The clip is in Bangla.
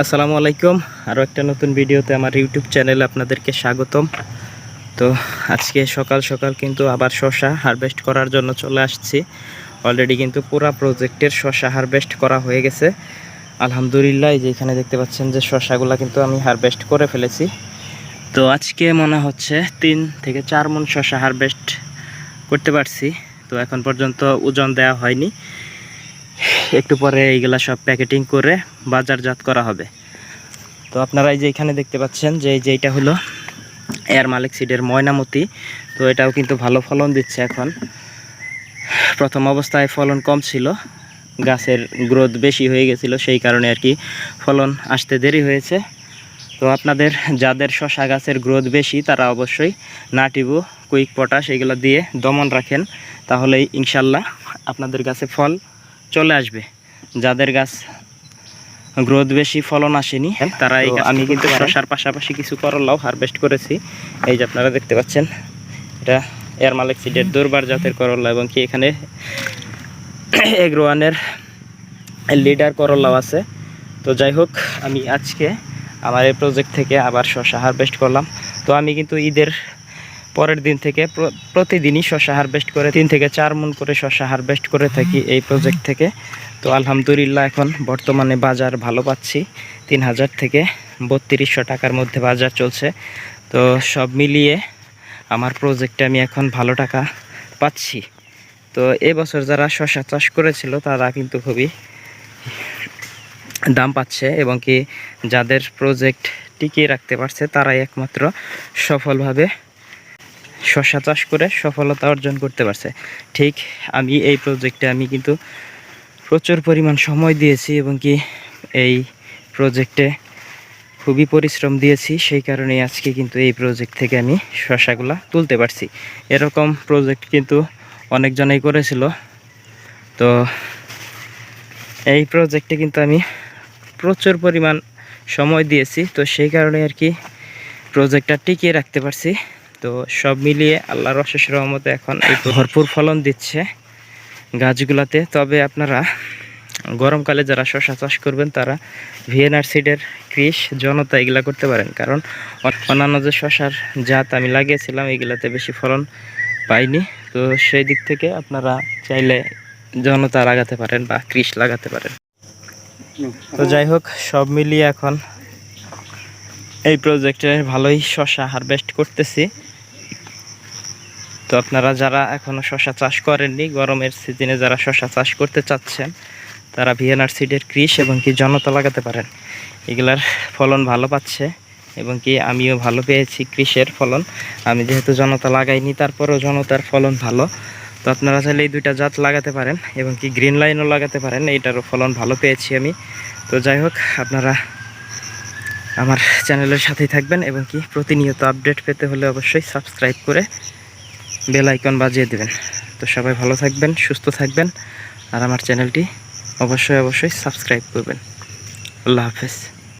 আসসালামু আলাইকুম। আরও একটা নতুন ভিডিওতে আমার ইউটিউব চ্যানেলে আপনাদেরকে স্বাগতম। তো আজকে সকাল সকাল কিন্তু আবার শশা হারভেস্ট করার জন্য চলে আসছি। অলরেডি কিন্তু পুরা প্রজেক্টের শশা হারভেস্ট করা হয়ে গেছে। আলহামদুলিল্লাহ যে এখানে দেখতে পাচ্ছেন যে শশাগুলো কিন্তু আমি হারভেস্ট করে ফেলেছি। তো আজকে মনে হচ্ছে তিন থেকে চার মন শশা হারভেস্ট করতে পারছি। তো এখন পর্যন্ত ওজন দেওয়া হয়নি। একটু পরে এইগুলা সব প্যাকেটিং করে বাজারজাত করা হবে। তো আপনারা এই যে এখানে দেখতে পাচ্ছেন যে এই যে হলো এয়ার মালিক সিডের ময়নামতি। তো এটাও কিন্তু ভালো ফলন দিচ্ছে এখন। প্রথম অবস্থায় ফলন কম ছিল, গাছের গ্রোথ বেশি হয়ে গেছিল, সেই কারণে আর কি ফলন আসতে দেরি হয়েছে। তো আপনাদের যাদের শশা গাছের গ্রোথ বেশি, তারা অবশ্যই নাটিবু, কুইক পটাশ এগুলো দিয়ে দমন রাখেন। তাহলেই ইনশাল্লাহ আপনাদের গাছে ফল চলে আসবে। যাদের গাছ গ্রোথ বেশি ফলন আসেনি তারা এই আমি কিন্তু শশার পাশাপাশি কিছু করলাও হারভেস্ট করেছি। এই যে আপনারা দেখতে পাচ্ছেন এটা এয়ার মালিক সিডের দুর্বার জাতের করলা এবং কি এখানে এগ্রোয়ানের লিডার করলাও আছে। তো যাই হোক আমি আজকে আমার এই প্রজেক্ট থেকে আবার শশা হারভেস্ট করলাম। তো আমি কিন্তু ঈদের পরের দিন থেকে প্রতিদিনই শশা হারভেস্ট করে তিন থেকে চার মন করে শশা হারভেস্ট করে থাকি এই প্রজেক্ট থেকে। তো আলহামদুলিল্লাহ এখন বর্তমানে বাজার ভালো পাচ্ছি। তিন হাজার থেকে বত্রিশশো টাকার মধ্যে বাজার চলছে। তো সব মিলিয়ে আমার প্রজেক্টে আমি এখন ভালো টাকা পাচ্ছি। তো এবছর যারা শশা চাষ করেছিল, তারা কিন্তু খুবই দাম পাচ্ছে এবং কি যাদের প্রজেক্ট টিকিয়ে রাখতে পারছে, তারাই একমাত্র সফলভাবে শশা চাষ করে সফলতা অর্জন করতে পারছে। ঠিক আমি এই প্রজেক্টে আমি কিন্তু প্রচুর পরিমাণ সময় দিয়েছি এবং কি এই প্রজেক্টে খুবই পরিশ্রম দিয়েছি। সেই কারণেই আজকে কিন্তু এই প্রজেক্ট থেকে আমি শশাগুলা তুলতে পারছি। এরকম প্রজেক্ট কিন্তু অনেকজনেই করেছিল। তো এই প্রজেক্টে কিন্তু আমি প্রচুর পরিমাণ সময় দিয়েছি। তো সেই কারণে আর কি প্রজেক্টটা টিকিয়ে রাখতে পারছি। তো সব মিলিয়ে আল্লাহর অশেষ রহমতে এখন এই ভরপুর ফলন দিচ্ছে গাছগুলাতে। তবে আপনারা গরমকালে যারা শশা চাষ করবেন, তারা ভিএনআর সিডের কৃষ জনতা এগুলা করতে পারেন। কারণ অন- অন্যান্য যে শশার জাত আমি লাগিয়েছিলাম, এগুলাতে বেশি ফলন পাইনি। তো সেই দিক থেকে আপনারা চাইলে জনতা লাগাতে পারেন বা কৃষ লাগাতে পারেন। তো যাই হোক, সব মিলিয়ে এখন এই প্রজেক্টে ভালোই শশা হারভেস্ট করতেছি। তো আপনারা যারা এখনও শশা চাষ করেননি, গরমের সিজনে যারা শশা চাষ করতে চাচ্ছেন, তারা ভিএনআর সিডের কৃষ এবং কি জনতা লাগাতে পারেন। এগুলার ফলন ভালো পাচ্ছে এবং কি আমিও ভালো পেয়েছি কৃষের ফলন। আমি যেহেতু জনতা লাগাইনি, তারপরেও জনতার ফলন ভালো। তো আপনারা চাইলে এই দুইটা জাত লাগাতে পারেন এবং কি গ্রিন লাইনও লাগাতে পারেন, এইটারও ফলন ভালো পেয়েছি আমি। তো যাই হোক, আপনারা আমার চ্যানেলের সাথেই থাকবেন এবং কি প্রতিনিয়ত আপডেট পেতে হলে অবশ্যই সাবস্ক্রাইব করে বেল আইকন বাজিয়ে দেবেন। তো সবাই ভালো থাকবেন, সুস্থ থাকবেন, আর আমার চ্যানেলটি অবশ্যই অবশ্যই সাবস্ক্রাইব করবেন। আল্লাহ হাফেজ।